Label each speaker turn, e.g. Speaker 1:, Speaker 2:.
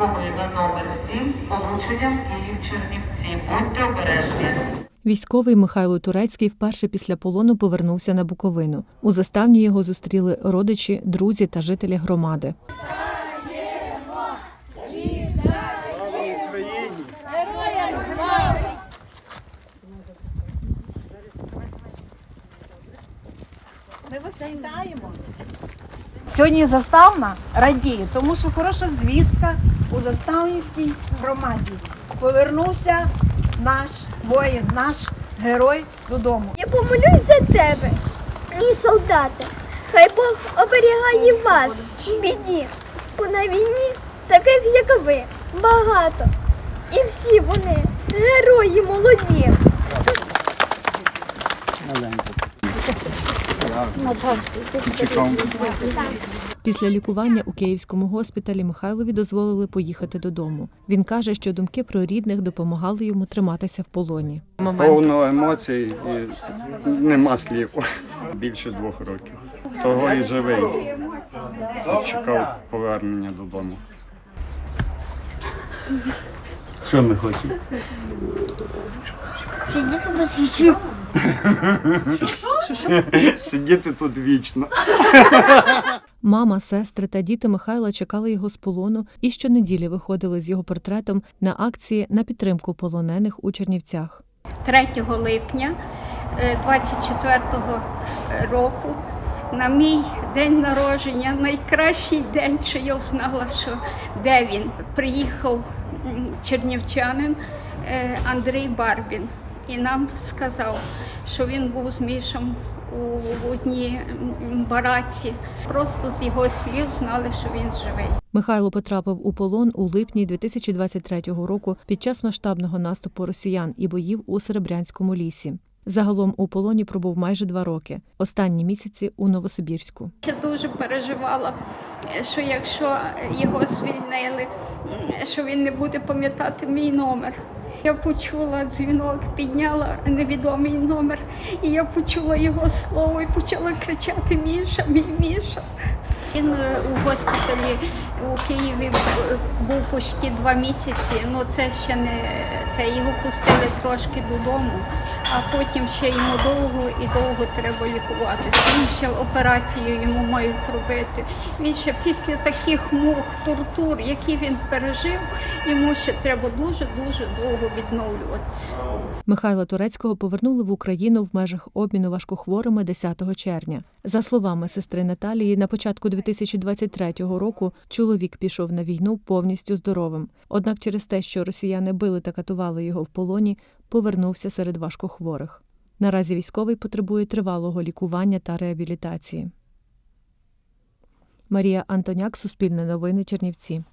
Speaker 1: Буковина номер 7 з полученням Київ-Чернівці. Будьте обережні.
Speaker 2: Військовий Михайло Турецький вперше після полону повернувся на Буковину. У заставні його зустріли родичі, друзі та жителі громади.
Speaker 3: Ми вас вітаємо. Сьогодні заставна радіє, тому що хороша звістка у заставнівській громаді. Повернувся наш воїн, наш герой додому.
Speaker 4: Я помолюсь за тебе, мій солдати. Хай Бог оберігає вас в біді, бо на війні таких, як ви, багато. І всі вони герої молоді.
Speaker 2: Після лікування у київському госпіталі Михайлові дозволили поїхати додому. Він каже, що думки про рідних допомагали йому триматися в полоні.
Speaker 5: Повно емоцій і нема слів. Більше двох років. Того і живий. І чекав повернення додому. Що ми хочемо? Сидіти тут вічно.
Speaker 2: Мама, сестри та діти Михайла чекали його з полону і щонеділі виходили з його портретом на акції на підтримку полонених у Чернівцях.
Speaker 6: 3 липня е, 24-го року на мій день народження, найкращий день, що я взнала, що де він. Приїхав чернівчанин е, Андрій Барбін і нам сказав, що він був з Мішем у одній бараці. Просто з його слів знали, що він живий.
Speaker 2: Михайло потрапив у полон у липні 2023 року під час масштабного наступу росіян і боїв у Серебрянському лісі. Загалом у полоні пробув майже два роки. Останні місяці у Новосибірську.
Speaker 6: Я дуже переживала, що якщо його звільнили, що він не буде пам'ятати мій номер. Я почула дзвінок, підняла невідомий номер, і я почула його слово і почала кричати Міша, мій Міша. Він е, у госпіталі у Києві бу- був почти два місяці. Ну це ще не це його пустили трошки додому, а потім ще йому довго і довго треба лікуватися. Він ще операцію йому мають робити. Він ще після таких мук, тортур, які він пережив, йому ще треба дуже дуже довго відновлюватися.
Speaker 2: Михайла Турецького повернули в Україну в межах обміну важкохворими 10 червня. За словами сестри Наталії, на початку 2023 року чоловік пішов на війну повністю здоровим. Однак через те, що росіяни били та катували його в полоні, повернувся серед важкохворих. Наразі військовий потребує тривалого лікування та реабілітації. Марія Антоняк, Суспільне новини, Чернівці.